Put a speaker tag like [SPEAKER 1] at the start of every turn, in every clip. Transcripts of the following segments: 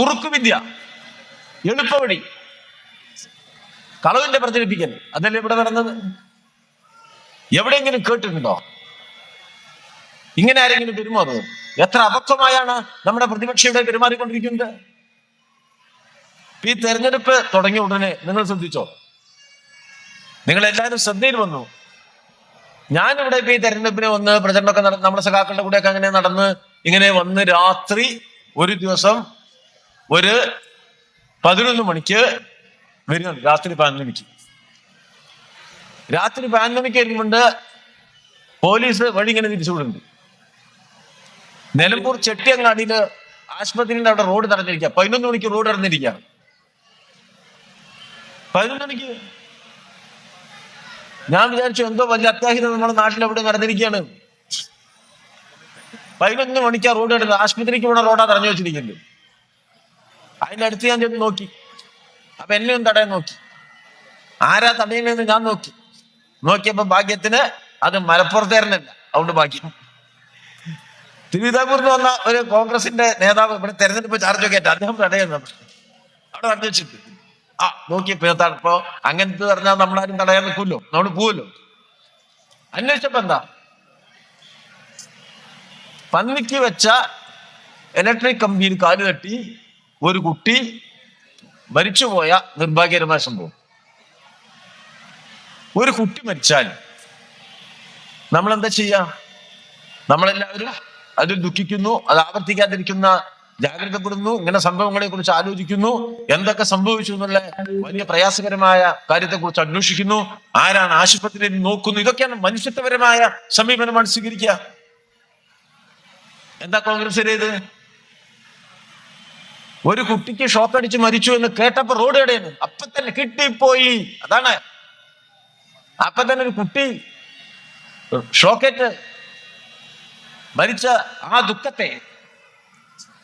[SPEAKER 1] കുറുക്കുവിദ്യ എളുപ്പവഴി കളവിന്റെ പ്രചരിപ്പിക്കൽ. അതല്ലേ ഇവിടെ നടന്നത്? എവിടെയെങ്കിലും കേട്ടിട്ടുണ്ടോ? ഇങ്ങനെ ആരെങ്കിലും പെരുമാറുന്നത് എത്ര അബദ്ധമായാണ് നമ്മുടെ പ്രതിപക്ഷം ഇവിടെ പെരുമാറിക്കൊണ്ടിരിക്കുന്നത്? ഈ തെരഞ്ഞെടുപ്പ് തുടങ്ങിയ ഉടനെ നിങ്ങൾ ശ്രദ്ധിച്ചോ? നിങ്ങൾ എല്ലാവരും ശ്രദ്ധയിൽ വന്നു. ഞാനിവിടെ ഇപ്പൊ ഈ തെരഞ്ഞെടുപ്പിനെ വന്ന് പ്രചരണമൊക്കെ നമ്മുടെ സഖാക്കളുടെ കൂടെയൊക്കെ അങ്ങനെ നടന്ന് ഇങ്ങനെ വന്ന് രാത്രി ഒരു ദിവസം ഒരു പതിനൊന്ന് മണിക്ക് വരുന്നുണ്ട്. രാത്രി പതിനൊന്ന് രാത്രി മണിക്ക് വരുമ്പോണ്ട് പോലീസ് വഴി ഇങ്ങനെ തിരിച്ചുവിടുന്നുണ്ട് നിലമ്പൂർ ചെട്ടിയങ്ങാടിയിൽ ആശുപത്രിയുടെ അവിടെ റോഡ് തടഞ്ഞിരിക്കുക പതിനൊന്ന് മണിക്ക് റോഡ് തടഞ്ഞിരിക്കുക പതിനൊന്ന് മണിക്ക് ഞാൻ വിചാരിച്ചു എന്തോ വലിയ അത്യാഹിതം നമ്മുടെ നാട്ടിൽ എവിടെ നടന്നിരിക്കുകയാണ് പതിനൊന്ന് മണിക്കാ റോഡ് കിടന്നത് ആശുപത്രിക്ക് ഇവിടെ റോഡാ തടഞ്ഞു വെച്ചിരിക്കുന്നത്. അതിന്റെ അടുത്ത് ഞാൻ ചെന്ന് നോക്കി. അപ്പൊ എന്നെയും തടയാൻ നോക്കി. ആരാ തടയുന്നതെന്ന് ഞാൻ നോക്കി. നോക്കിയപ്പോ ഭാഗ്യത്തിന് അത് മലപ്പുറത്തേരനല്ല അതുകൊണ്ട് ഭാഗ്യം. തിരുവിതാംകൂറിൽ വന്ന ഒരു കോൺഗ്രസിന്റെ നേതാവ് ഇവിടെ തെരഞ്ഞെടുപ്പ് ചാർജൊക്കെ ആയിട്ട് അദ്ദേഹം തടയുന്നു. അവിടെ തടഞ്ഞു ആ നോക്കിയപ്പോ തടപ്പോ അങ്ങനത്തെ പറഞ്ഞാൽ നമ്മളാരും തടയാൻ നിൽക്കുമല്ലോ നമ്മൾ പോവല്ലോ. അന്വേഷിച്ചപ്പോ എന്താ? പന്നിക്ക് വെച്ച ഇലക്ട്രിക് കമ്പിയിൽ കാൽ തട്ടി ഒരു കുട്ടി മരിച്ചുപോയ നിർഭാഗ്യകരമായ സംഭവം. ഒരു കുട്ടി മരിച്ചാൽ നമ്മൾ എന്താ ചെയ്യാ? നമ്മളെല്ലാവരും അതിൽ ദുഃഖിക്കുന്നു അത് ആവർത്തിക്കാതിരിക്കുന്ന ജാഗ്രതപ്പെടുന്നു ഇങ്ങനെ സംഭവങ്ങളെ കുറിച്ച് ആലോചിക്കുന്നു എന്തൊക്കെ സംഭവിച്ചു എന്നുള്ള വലിയ പ്രയാസകരമായ കാര്യത്തെ കുറിച്ച് അന്വേഷിക്കുന്നു ആരാണ് ആശുപത്രിയിൽ നോക്കുന്നു ഇതൊക്കെയാണ് മനുഷ്യത്വപരമായ സമീപനമാണ് സ്വീകരിക്കുക. എന്താ കോൺഗ്രസ് ചെയ്ത് ഒരു കുട്ടിക്ക് ഷോക്ക് അടിച്ച് മരിച്ചു എന്ന് കേട്ടപ്പോ റോഡ് കടയാണ് അപ്പൊ തന്നെ കിട്ടിപ്പോയി. അതാണ്. അപ്പൊ തന്നെ ഒരു കുട്ടി ഷോക്കേറ്റ് മരിച്ച ആ ദുഃഖത്തെ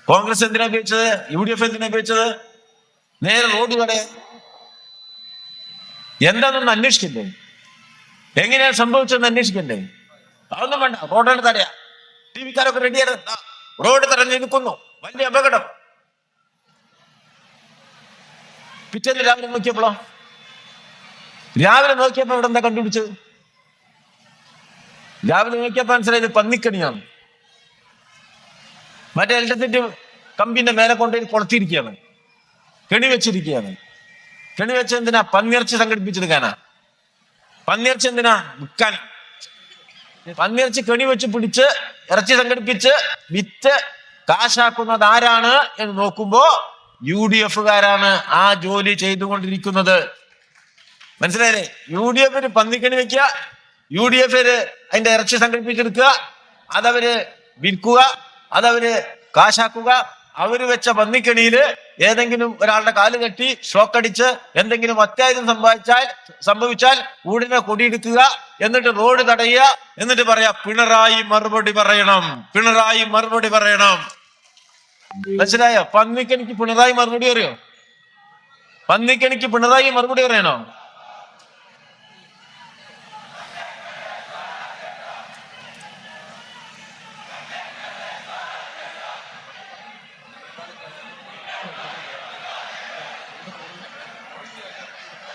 [SPEAKER 1] കോൺഗ്രസ് എന്തിനാ ഉപയോഗിച്ചത്? യു ഡി എഫ് എന്തിനാ ഉപയോഗിച്ചത്? നേരെ റോഡ് കട. എന്താണെന്ന് അന്വേഷിക്കണ്ടേ? എങ്ങനെയാണ് സംഭവിച്ചതെന്ന് അന്വേഷിക്കണ്ടേ? അതൊന്നും വേണ്ട. റോഡാണ് തടയാ ടി വിക്കാരൊക്കെ റെഡിയാണ് റോഡ് തടഞ്ഞു നിൽക്കുന്നു വലിയ അപകടം. പിറ്റേന്ന് രാവിലെ നോക്കിയപ്പോളോ? രാവിലെ നോക്കിയപ്പോ ഇവിടെ എന്താ കണ്ടുപിടിച്ചത്? രാവിലെ നോക്കിയപ്പോ മനസ്സിലായത് പന്നിക്കണിയാണ്. മറ്റേ ഇലക്ട്രിസിറ്റി കമ്പിന്റെ മേലെ കൊണ്ടുപോയി കൊളത്തിയിരിക്കുകയാണ്. കെണി വെച്ചിരിക്കുകയാണ്. കെണി വെച്ച എന്തിനാ? പന്നിയിറച്ചി സംഘടിപ്പിച്ചെടുക്കാനാ പന്നിയിറച്ചി എന്തിനാ? വിൽക്കാൻ. പന്നിയിറച്ചി കെണി വെച്ച് പിടിച്ച് ഇറച്ചി സംഘടിപ്പിച്ച് വിറ്റ് കാശാക്കുന്നത് ആരാണ് എന്ന് നോക്കുമ്പോ യു ഡി എഫുകാരാണ് ആ ജോലി ചെയ്തുകൊണ്ടിരിക്കുന്നത്. മനസ്സിലായില്ലേ? യു ഡി എഫിന് പന്നിക്കണി വെക്കുക യു ഡി എഫ് അതിന്റെ ഇറച്ചി സംഘടിപ്പിച്ചെടുക്കുക അതവര് വിൽക്കുക അതവര് കാശാക്കുക. അവർ വെച്ച പന്നിക്കണിയിൽ ഏതെങ്കിലും ഒരാളുടെ കാൽ കെട്ടി ഷോക്കടിച്ച് എന്തെങ്കിലും അത്യാഹിതം സംഭവിച്ചാൽ സംഭവിച്ചാൽ ഉടനെ കൊടിയെടുക്കുക എന്നിട്ട് റോഡ് തടയുക എന്നിട്ട് പറയാ പിണറായി മറുപടി പറയണം പിണറായി മറുപടി പറയണം. മനസ്സിലായോ? പന്നിക്കണിക്ക് പിണറായി മറുപടി അറിയോ? പന്നിക്കണിക്ക് പിണറായി മറുപടി പറയണോ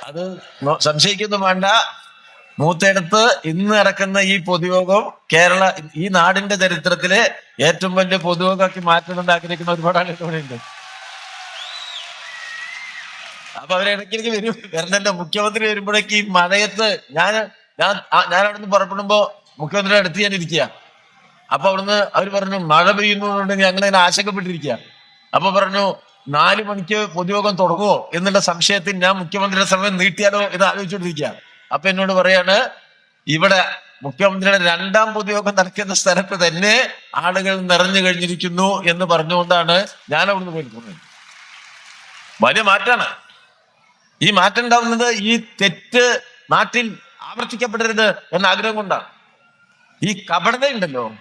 [SPEAKER 1] അത് സംശയിക്കുന്നു വേണ്ട. മൂത്തെടുത്ത് ഇന്ന് നടക്കുന്ന ഈ പൊതുയോഗം കേരള ഈ നാടിന്റെ ചരിത്രത്തിലെ ഏറ്റവും വലിയ പൊതുയോഗമാക്കി മാറ്റുന്നുണ്ട് ആഗ്രഹിക്കുന്ന ഒരുപാട് ഉണ്ട്. അപ്പൊ അവരിടയ്ക്കിടയ്ക്ക് വരും. വരണല്ലോ മുഖ്യമന്ത്രി വരുമ്പോഴേക്ക് ഈ മഴയത്ത് ഞാൻ ഞാൻ ഞാൻ അവിടെ നിന്ന് പുറപ്പെടുമ്പോ മുഖ്യമന്ത്രിയുടെ അടുത്ത് ഞാൻ ഇരിക്കുക. അപ്പൊ അവിടുന്ന് അവർ പറഞ്ഞു മഴ പെയ്യുന്നതുകൊണ്ട് ഞങ്ങൾ അതിനെ ആശങ്കപ്പെട്ടിരിക്കുക. അപ്പൊ പറഞ്ഞു നാല് മണിക്ക് പൊതുയോഗം തുടങ്ങുമോ എന്നുള്ള സംശയത്തിൽ ഞാൻ മുഖ്യമന്ത്രിയുടെ സമയം നീട്ടിയാലോ എന്ന് ആലോചിച്ചുകൊണ്ടിരിക്കുക. അപ്പൊ എന്നോട് പറയാണ് ഇവിടെ മുഖ്യമന്ത്രിയുടെ രണ്ടാം പൊതുയോഗം നടക്കുന്ന സ്ഥലത്ത് തന്നെ ആളുകൾ നിറഞ്ഞു കഴിഞ്ഞിരിക്കുന്നു എന്ന് പറഞ്ഞുകൊണ്ടാണ് ഞാൻ അവിടുന്ന് പോയി പോകുന്നത് വലിയ മാറ്റാണ്. ഈ മാറ്റം ഉണ്ടാവുന്നത് ഈ തെറ്റ് നാട്ടിൽ ആവർത്തിക്കപ്പെടരുത് എന്ന ആഗ്രഹം കൊണ്ടാണ്. ഈ കപടതയുണ്ടല്ലോ.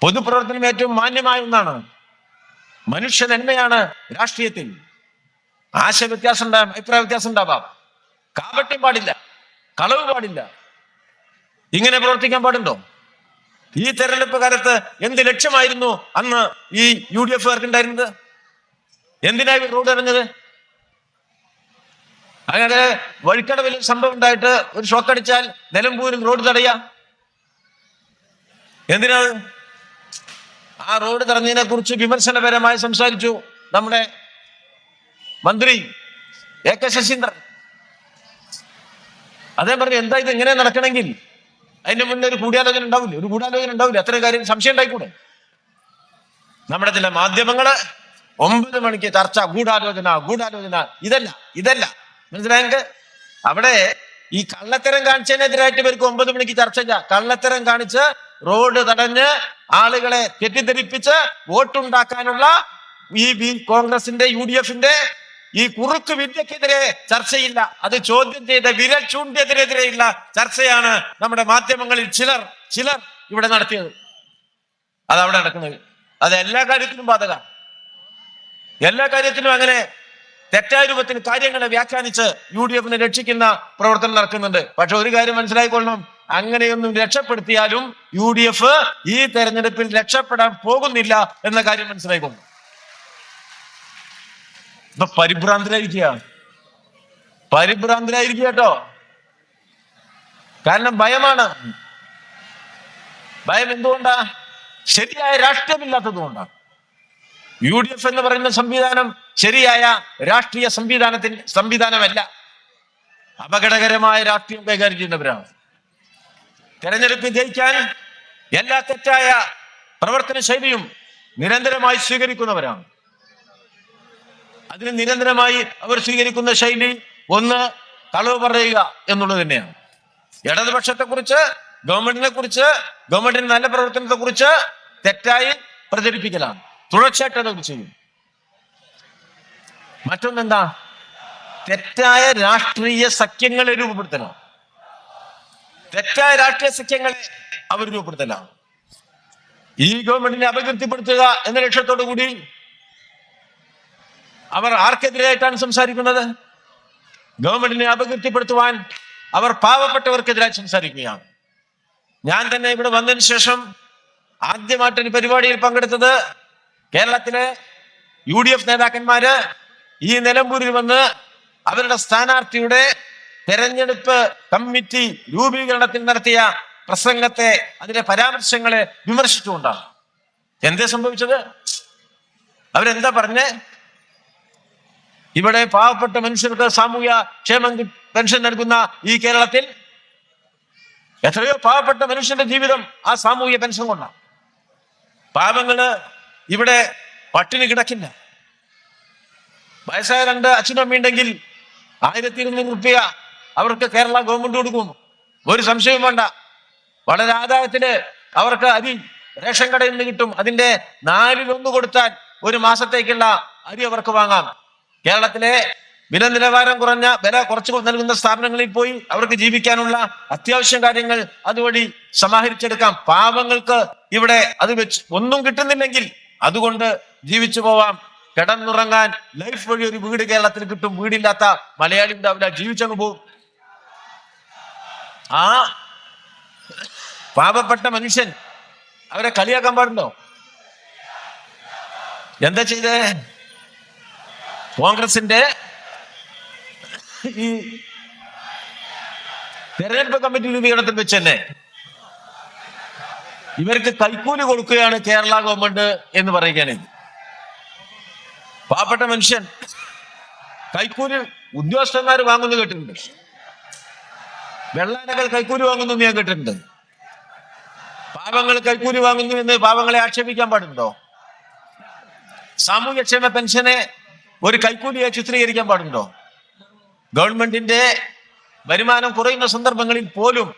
[SPEAKER 1] പൊതുപ്രവർത്തനം ഏറ്റവും മാന്യമായ ഒന്നാണ്. മനുഷ്യ നന്മയാണ് രാഷ്ട്രീയത്തിൽ. ആശയ വ്യത്യാസം ഉണ്ടാകാം അഭിപ്രായ വ്യത്യാസം ഉണ്ടാവാം. കാപട്യം പാടില്ല. കളവ് പാടില്ല. ഇങ്ങനെ പ്രവർത്തിക്കാൻ പാടുണ്ടോ? ഈ തെരഞ്ഞെടുപ്പ് കാലത്ത് എന്ത് ലക്ഷ്യമായിരുന്നു അന്ന് ഈ യു ഡി എഫുകാർക്ക് ഉണ്ടായിരുന്നത് എന്തിനാ റോഡ് ഇറങ്ങത് അങ്ങനെ വഴിക്കടവിൽ സംഭവം ഉണ്ടായിട്ട് ഒരു ഷോക്ക് അടിച്ചാൽ നിലമ്പൂരിൽ റോഡ് തടയാ. എന്തിനാ? ആ റോഡ് തടഞ്ഞതിനെ കുറിച്ച് വിമർശനപരമായി സംസാരിച്ചു നമ്മുടെ മന്ത്രി എ കെ ശശീന്ദ്രൻ. അദ്ദേഹം പറഞ്ഞു എന്താ ഇത് ഇങ്ങനെ നടക്കണമെങ്കിൽ? അതിന്റെ മുന്നേ ഒരു കൂടിയാലോചന ഉണ്ടാവില്ല? ഒരു കൂടിയാലോചന ഉണ്ടാവില്ല? അത്രയും കാര്യം സംശയം ഉണ്ടായിക്കൂടെ? നമ്മുടെ ചില മാധ്യമങ്ങൾ ഒമ്പത് മണിക്ക് ചർച്ച ഗൂഢാലോചന ഗൂഢാലോചന ഇതല്ല ഇതല്ല. മനസ്സിലായെങ്കിൽ അവിടെ ഈ കള്ളത്തരം കാണിച്ചതിനെതിരായിട്ട് ഇവർക്ക് ഒമ്പത് മണിക്ക് ചർച്ച ചെയ്യാം കള്ളത്തരം കാണിച്ച് റോഡ് തടഞ്ഞ് ആളുകളെ തെറ്റിദ്ധരിപ്പിച്ച് വോട്ടുണ്ടാക്കാനുള്ള ഈ കോൺഗ്രസിന്റെ യു ഡി എഫിന്റെ ഈ കുറുക്ക് വിദ്യക്കെതിരെ ചർച്ചയില്ല. അത് ചോദ്യം ചെയ്ത വിരൽ ചൂണ്ടിയതിനെതിരെയുള്ള ചർച്ചയാണ് നമ്മുടെ മാധ്യമങ്ങളിൽ ചിലർ ചിലർ ഇവിടെ നടത്തിയത്. അത് അവിടെ നടക്കുന്നത്. അത് എല്ലാ കാര്യത്തിലും ബാധക. എല്ലാ കാര്യത്തിലും അങ്ങനെ തെറ്റായ രൂപത്തിന് കാര്യങ്ങളെ വ്യാഖ്യാനിച്ച് യു ഡി എഫിനെ രക്ഷിക്കുന്ന പ്രവർത്തനം നടക്കുന്നുണ്ട്. പക്ഷെ ഒരു കാര്യം മനസ്സിലായിക്കൊള്ളണം. അങ്ങനെയൊന്നും രക്ഷപ്പെടുത്തിയാലും യു ഡി എഫ് ഈ തെരഞ്ഞെടുപ്പിൽ രക്ഷപ്പെടാൻ പോകുന്നില്ല എന്ന കാര്യം മനസ്സിലായിക്കൊള്ളണം. ഇപ്പൊ പരിഭ്രാന്തരായിരിക്കുക. പരിഭ്രാന്തരായിരിക്കുക കേട്ടോ. കാരണം ഭയമാണ്. ഭയം എന്തുകൊണ്ടാ? ശരിയായ രാഷ്ട്രീയമില്ലാത്തത് കൊണ്ടാണ് യു ഡി എഫ് എന്ന് പറയുന്ന സംവിധാനം ശരിയായ രാഷ്ട്രീയ സംവിധാനത്തിന് സംവിധാനമല്ല. അപകടകരമായ രാഷ്ട്രീയം കൈകാര്യം ചെയ്യുന്നവരാണ്. തെരഞ്ഞെടുപ്പ് ജയിക്കാൻ എല്ലാ തെറ്റായ പ്രവർത്തന ശൈലിയും നിരന്തരമായി സ്വീകരിക്കുന്നവരാണ്. അതിന് നിരന്തരമായി അവർ സ്വീകരിക്കുന്ന ശൈലി ഒന്ന് കളവ് പറയുക എന്നുള്ളത് തന്നെയാണ്. ഇടതുപക്ഷത്തെ കുറിച്ച് ഗവൺമെന്റിനെ കുറിച്ച് ഗവൺമെന്റിന്റെ നല്ല പ്രവർത്തനത്തെ കുറിച്ച് തെറ്റായി പ്രചരിപ്പിക്കലാണ്. തുടർച്ചയായിട്ട് അതൊക്കെ ചെയ്യും. മറ്റൊന്നെന്താ? തെറ്റായ രാഷ്ട്രീയ സഖ്യങ്ങളെ രൂപപ്പെടുത്തണം തെറ്റായ രാഷ്ട്രീയ സഖ്യങ്ങളെ അവർ രൂപപ്പെടുത്തലാണ്. ഈ ഗവൺമെന്റിനെ അപകീർത്തിപ്പെടുത്തുക എന്ന ലക്ഷ്യത്തോടു കൂടി അവർ ആർക്കെതിരായിട്ടാണ് സംസാരിക്കുന്നത്? ഗവൺമെന്റിനെ അപകീർത്തിപ്പെടുത്തുവാൻ അവർ പാവപ്പെട്ടവർക്കെതിരായി സംസാരിക്കുകയാണ്. ഞാൻ തന്നെ ഇവിടെ വന്നതിന് ശേഷം ആദ്യമായിട്ട് ഒരു പരിപാടിയിൽ പങ്കെടുത്തത് കേരളത്തിലെ യു ഡി എഫ് നേതാക്കന്മാര് ഈ നിലമ്പൂരിൽ വന്ന് അവരുടെ സ്ഥാനാർത്ഥിയുടെ തെരഞ്ഞെടുപ്പ് കമ്മിറ്റി രൂപീകരണത്തിൽ നടത്തിയ പ്രസംഗത്തെ അതിലെ പരാമർശങ്ങളെ വിമർശിച്ചുകൊണ്ടാണ്. എന്തേ സംഭവിച്ചത്? അവരെന്താ പറഞ്ഞേ? ഇവിടെ പാവപ്പെട്ട മനുഷ്യർക്ക് സാമൂഹ്യ ക്ഷേമം പെൻഷൻ നൽകുന്ന ഈ കേരളത്തിൽ എത്രയോ പാവപ്പെട്ട മനുഷ്യന്റെ ജീവിതം ആ സാമൂഹ്യ പെൻഷൻ കൊണ്ടാണ് പാവങ്ങൾ ഇവിടെ പട്ടിണി കിടക്കില്ല. വയസ്സായ രണ്ട് അച്ഛനും അമ്മയുണ്ടെങ്കിൽ ആയിരത്തി ഇരുന്നൂറ് റുപ്യ അവർക്ക് കേരള ഗവൺമെന്റ് കൊടുക്കും. ഒരു സംശയവും വേണ്ട. വളരെ ആദായത്തിന് അവർക്ക് അരി റേഷൻ കടയിൽ നിന്ന് കിട്ടും. അതിന്റെ നാലിലൊന്ന് കൊടുത്താൽ ഒരു മാസത്തേക്കുള്ള അരി അവർക്ക് വാങ്ങാം. കേരളത്തിലെ വില നിലവാരം കുറഞ്ഞ വില കുറച്ച് നൽകുന്ന സ്ഥാപനങ്ങളിൽ പോയി അവർക്ക് ജീവിക്കാനുള്ള അത്യാവശ്യം കാര്യങ്ങൾ അതുവഴി സമാഹരിച്ചെടുക്കാം. പാവങ്ങൾക്ക് ഇവിടെ അത് വെച്ച് ഒന്നും കിട്ടുന്നില്ലെങ്കിൽ അതുകൊണ്ട് ജീവിച്ചു പോവാം. കിടന്നുറങ്ങാൻ ലൈഫ് വഴി ഒരു വീട് കേരളത്തിൽ കിട്ടും. വീടില്ലാത്ത മലയാളി ഉണ്ടാവില്ല. ജീവിച്ചങ്ങ് പോകും ആ പാപപ്പെട്ട മനുഷ്യൻ അവരെ കളിയാക്കാൻ പാടുണ്ടോ? എന്താ ചെയ്തേ? കോൺഗ്രസിന്റെ ഈ തെരഞ്ഞെടുപ്പ് കമ്മിറ്റി രൂപീകരണത്തിൽ വെച്ച് തന്നെ ഇവർക്ക് കൈക്കൂലി കൊടുക്കുകയാണ് കേരള ഗവൺമെന്റ് എന്ന് പറയുകയാണ് പാവപ്പെട്ട മനുഷ്യൻ കൈക്കൂലി ഉദ്യോഗസ്ഥന്മാർ വാങ്ങുന്നു കേട്ടിട്ടുണ്ട്. വെള്ളാനകൾ കൈക്കൂലി വാങ്ങുന്നു ഞാൻ കേട്ടിട്ടുണ്ട്. പാവങ്ങൾ കൈക്കൂലി വാങ്ങുന്നു എന്ന് പാവങ്ങളെ ആക്ഷേപിക്കാൻ പാടുണ്ടോ? സാമൂഹ്യക്ഷേമ പെൻഷനെ ഒരു കൈക്കൂലിയെ ചിത്രീകരിക്കാൻ പാടുണ്ടോ? ഗവൺമെന്റിന്റെ വരുമാനം കുറയുന്ന സന്ദർഭങ്ങളിൽ പോലും